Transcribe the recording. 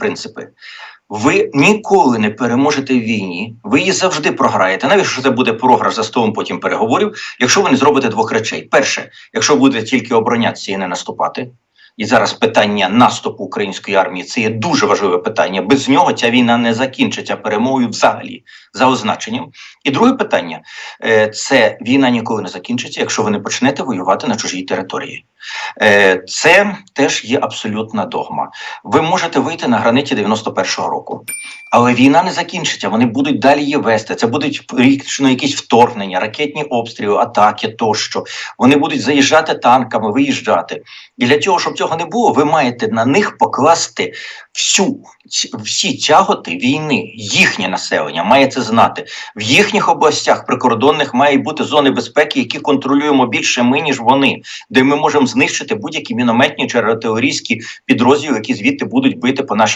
принципи. Ви ніколи не переможете в війні, ви її завжди програєте. Навіть якщо це буде програш за столом потім переговорів, якщо ви не зробите двох речей: перше, якщо будете тільки оборонятися і не наступати. І зараз питання наступу української армії це є дуже важливе питання. Без нього ця війна не закінчиться перемогою взагалі за означенням. І друге питання е, це війна ніколи не закінчиться, якщо ви не почнете воювати на чужій території. Е, Це теж є абсолютна догма. Ви можете вийти на границі 91-го року, але війна не закінчиться. Вони будуть далі її вести. Це будуть річно якісь вторгнення, ракетні обстріли, атаки тощо. Вони будуть заїжджати танками, виїжджати. І для цього, щоб цього не було, ви маєте на них покласти всю всі тяготи війни. Їхнє населення має це знати. В їхніх областях прикордонних має бути зони безпеки, які контролюємо більше ми, ніж вони, де ми можемо знищити будь-які мінометні чи артилерійські підрозділи, які звідти будуть бити по нашій.